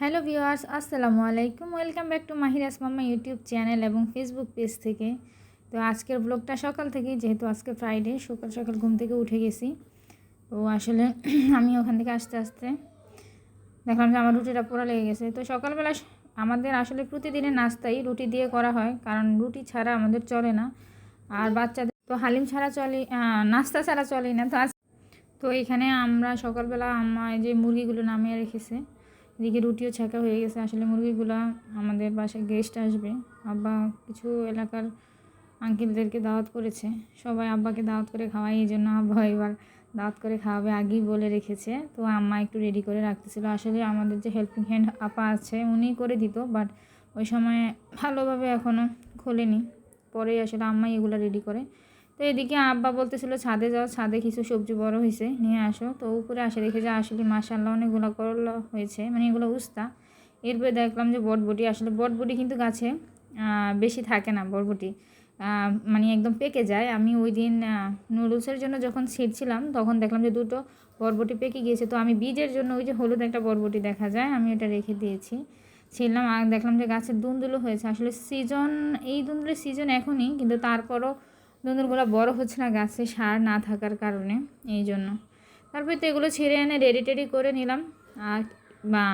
Hello viewers, আসসালামু আলাইকুম। Welcome back to Mahir আসমাম্মা ইউটিউব চ্যানেল এবং ফেসবুক পেজ থেকে। তো আজকের ব্লগটা সকাল থেকে যেহেতু আজকে ফ্রাইডে সকাল সকাল ঘুম থেকে উঠে গেছি। তো আসলে আমি ওখান থেকে আসতে আসতে দেখলাম যে আমার রুটিটা পোড়া লেগে গেছে। তো সকালবেলা আমাদের আসলে প্রতিদিনের নাস্তাই রুটি দিয়ে করা হয়, কারণ রুটি ছাড়া আমাদের চলে না। আর বাচ্চাদের তো হালিম ছাড়া চলে নাস্তা ছাড়া চলে না। তো তো এখানে আমরা সকালবেলা এই যে মুরগিগুলো নামিয়ে রেখেছে। এদিকে রুটিও ছাঁকা হয়ে গেছে। আসলে মুরগিগুলো আমাদের বাসায় গেস্ট আসবে। আব্বা কিছু এলাকার আঙ্কেলদেরকে দাওয়াত করেছে। সবাই আব্বাকে দাওয়াত করে খাওয়াই এই জন্য আব্বা এবার দাওয়াত করে খাওয়াবে আগেই বলে রেখেছে। তো আম্মা একটু রেডি করে রাখতেছিল। আসলে আমাদের যে হেল্পিং হ্যান্ড আপা আছে উনি করে দিত বাট ওই সময় ভালোভাবে এখনও খোলেনি। পরেই আসলে আম্মাই এগুলো রেডি করে। তো এদিকে আব্বা বলতেছিল, ছাদে যাও, ছাদে কিছু সবজি বড় হয়েছে নিয়ে আসো। তো উপরে আসে দেখে যে আসলে মাসাল্লাহ অনেকগুলো করলা হয়েছে মানে এগুলো উস্তা। এরপরে দেখলাম যে বটবটি, আসলে বটবটি কিন্তু গাছে বেশি থাকে না বটবটি মানে একদম পেকে যায়। আমি ওই দিন নুডলসের জন্য যখন ছিঁড়ছিলাম তখন দেখলাম যে দুটো বরবটি পেকে গিয়েছে। তো আমি বীজের জন্য ওই যে হলুদ একটা বরবটি দেখা যায়, আমি ওটা রেখে দিয়েছি। ছিলাম আর দেখলাম যে গাছের দুন্দুলো হয়েছে। আসলে সিজন, এই দুন্দুলের সিজন এখনই, কিন্তু তারপরও দুন্দুলগুলো বড় হচ্ছে না, গাছে সার না থাকার কারণে, এই জন্য। তারপরে তো এগুলো ছেড়ে এনে রেডি টেডি করে নিলাম। আর বা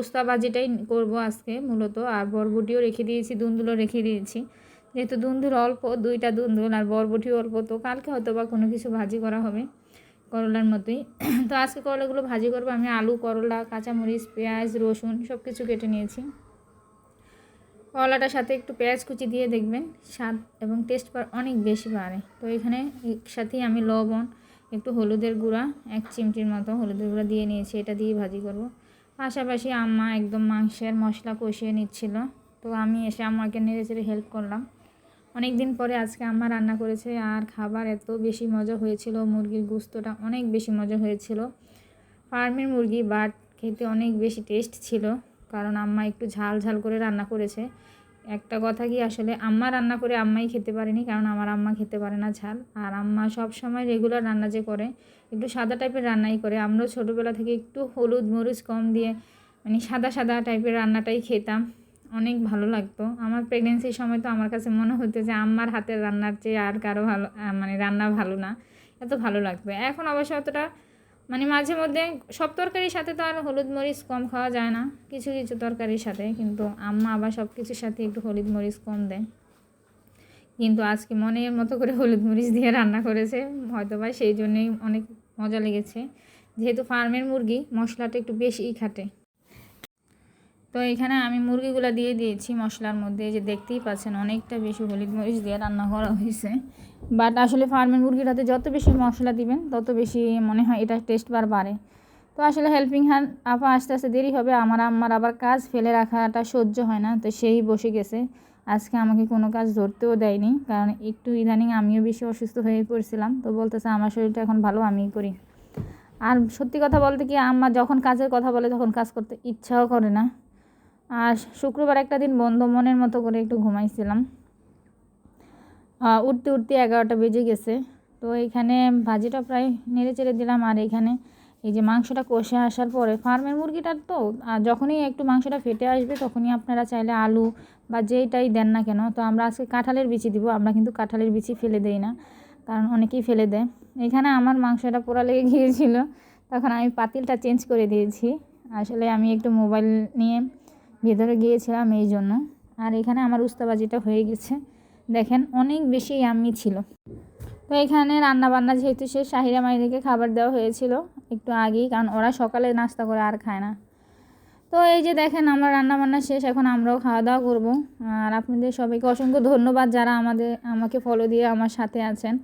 উস্তাবাজিটাই করব আজকে মূলত। আর বরবটিও রেখে দিয়েছি, দুন্দুলও রেখে দিয়েছি। যেহেতু দুন্দুল অল্প, দুইটা দুন্দুল আর বরবটিও অল্প, তো কালকে হয়তো বা কোনো কিছু ভাজি করা হবে করলার মতোই। তো আজকে করলাগুলো ভাজি করব। আমি আলু, করলা, কাঁচামরিচ, পেঁয়াজ, রসুন সব কিছু কেটে নিয়েছি। করলাটার সাথে একটু পেঁয়াজ কুচি দিয়ে দেখবেন, স্বাদ এবং টেস্ট পার অনেক বেশি বাড়ে। তো এখানে সাথেই আমি লবণ, একটু হলুদের গুঁড়া, এক চিমটির মতো হলুদের গুঁড়া দিয়ে নিয়েছি, এটা দিয়ে ভাজি করব। পাশাপাশি আম্মা একদম মাংসের মশলা কষিয়ে নিচ্ছিল, তো আমি এসে আম্মাকে নেড়ে চেড়ে হেল্প করলাম। অনেক দিন পরে আজকে আম্মা রান্না করেছে, আর খাবার এত বেশি মজা হয়েছিল, মুরগির গুস্তটা অনেক বেশি মজা হয়েছিল। ফার্মের মুরগি বাট খেতে অনেক বেশি টেস্ট ছিল। কারণ আম্মা একটু ঝাল ঝাল করে রান্না করেছে। একটা কথা কি, আসলে আম্মা রান্না করে আম্মাই খেতে পারেনি, কারণ আমার আম্মা খেতে পারে না ঝাল। আর আম্মা সব সময় রেগুলার রান্না যে করে, একটু সাদা টাইপের রান্নাই করে। আমরাও ছোটোবেলা থেকে একটু হলুদ মরিচ কম দিয়ে মানে সাদা সাদা টাইপের রান্নাটাই খেতাম। অনেক ভালো লাগতো। আমার প্রেগনেন্সির সময় তো আমার কাছে মনে হতো যে আম্মার হাতের রান্নার চেয়ে আর কারও ভালো মানে রান্না ভালো না। এত ভালো লাগবে। এখন অবশ্য অতটা মানে মাঝে মধ্যে সব তরকারির সাথে তো আর হলুদ মরিচ কম খাওয়া যায় না। কিছু কিছু তরকারির সাথে, কিন্তু আম্মা আবার সব কিছুর সাথে একটু হলুদ মরিচ কম দেয়। কিন্তু আজকে মনের মতো করে হলুদ মরিচ দিয়ে রান্না করেছে হয়তো বা সেই জন্যই অনেক মজা লেগেছে। যেহেতু ফার্মের মুরগি, মশলাটা একটু বেশিই খাটে। তো এখানে আমি মুরগিগুলো দিয়ে দিয়েছি মশলার মধ্যে যে দেখতেই পাচ্ছেন অনেকটা বেশি হলুদ মরিচ দিয়ে রান্না করা হয়েছে। বাট আসলে ফার্মের মুরগিটাতে যত বেশি মশলা দিবেন, তত বেশি মনে হয় এটা টেস্ট বার বাড়ে। তো আসলে হেল্পিং হ্যান্ড আপা আস্তে আস্তে দেরি হবে, আমার আম্মার আবার কাজ ফেলে রাখাটা সহ্য হয় না, তো সেই বসে গেছে। আজকে আমাকে কোনো কাজ ধরতেও দেয়নি, কারণ একটু ইদানিং আমিও বেশি অসুস্থ হয়ে পড়ছিলাম, তো বলতেছে আমার শরীরটা এখন ভালো, আমিই করি। আর সত্যি কথা বলতে কি, আম্মা যখন কাজের কথা বলে তখন কাজ করতে ইচ্ছাও করে না। আর শুক্রবার একটা দিন বন্ধ, মনের মতো করে একটু ঘুমাইছিলাম। উঠতে উঠতে এগারোটা বেজে গেছে। তো এখানে ভাজিটা প্রায় নেড়ে চেড়ে দিলাম, আর এখানে এই যে মাংসটা কষে আসার পরে ফার্মের মুরগিটার তো যখনই একটু মাংসটা ফেটে আসবে তখনই আপনারা চাইলে আলু বা যেইটাই দেন না কেন, তো আমরা আজকে কাঁঠালের বিচি দিব, আমরা কিন্তু কাঁঠালের বিচি ফেলে দেই না, কারণ অনেকেই ফেলে দেয়। এখানে আমার মাংসটা পোড়া লেগে গিয়েছিল, তখন আমি পাতিলটা চেঞ্জ করে দিয়েছি। আসলে আমি একটু মোবাইল নিয়ে ভেতরে গিয়েছিলাম এই জন্য। আর এখানে আমার উস্তাবাজিটা হয়ে গেছে। দেখেন, অনেক বেশি আমি ছিল। তো এখানে রান্না বান্না যেহেতু সে শাহিরা মাইদিকে খাবার দেওয়া হয়েছিল একটু আগেই, কারণ ওরা সকালে নাস্তা করে আর খায় না। তো এই যে দেখেন, আমার রান্নাবান্না শেষ, এখন আমরাও খাওয়া দাওয়া করব। আর আপনাদের সবাইকে অসংখ্য ধন্যবাদ যারা আমাদের, আমাকে ফলো দিয়ে আমার সাথে আছেন।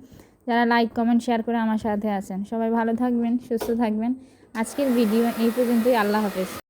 যারা লাইক কমেন্ট শেয়ার করে আমার সাথে আছেন। সবাই ভালো থাকবেন, সুস্থ থাকবেন। আজকের ভিডিও এই পর্যন্তই। আল্লাহ হাফেজ।